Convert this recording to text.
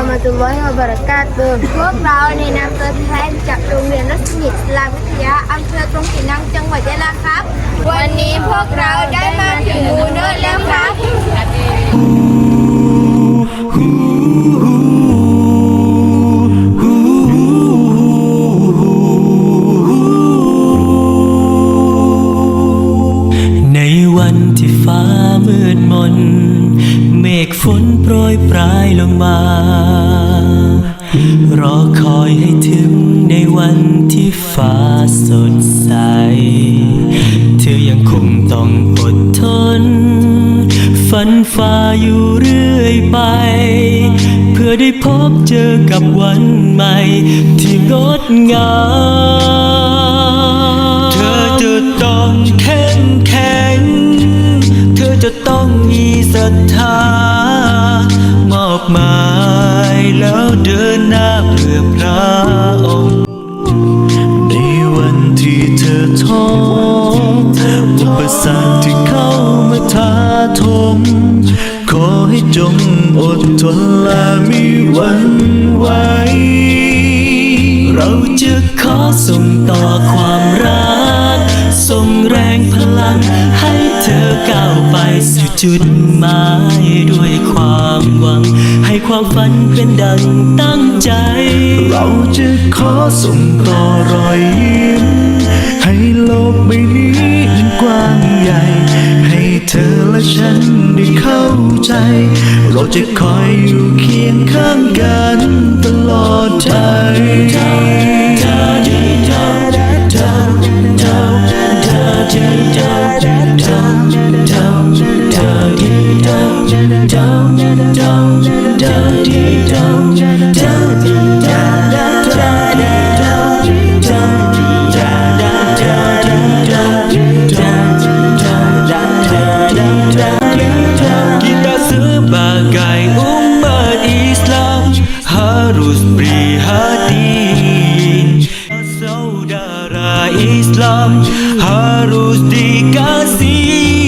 รามาตุลอยฮะบรักาตุพวกเราในนามตัวแทนจากโรงเรียนรัศมีอิลามวิทยาอำเภอกรงสีนังจังหวัดยะลาครับ วันนี้พวกเราได้มาถึงมูเนอร์แล้วครับในวันที่ฟ้ามืดมนเมฆฝนโปรยปลายลงมา รอคอยให้ถึงในวันที่ฟ้าสดใส เธอยังคงต้องอดทน ฝันฝ่าอยู่เรื่อยไป เพื่อได้พบเจอกับวันใหม่ ที่งดงามเธอจะต้องเข้มแข็ง เธอจะต้องมีศรัทธา อบหมายแล้วเดินหน้าเพื่อพระองค์ในวันที่เธอท้ออุปสรรคที่เข้ามาท้าทมขอให้จงอดทนและมีวันไหวเราจะขอส่งต่อความรัก ส่งแรงพลังให้เธอก้าวไปสู่จุดหมายด้วยความ ความฝันเป็นดังตั้งใจ เราจะขอส่งต่อรอยยิ้ม ให้โลกใบนี้นั้นกว้างใหญ่ ให้เธอและฉันได้เข้าใจ เราจะคอยอยู่เคียงข้างกันตลอดไป kita harus prihatin saudara Islam harus dikasih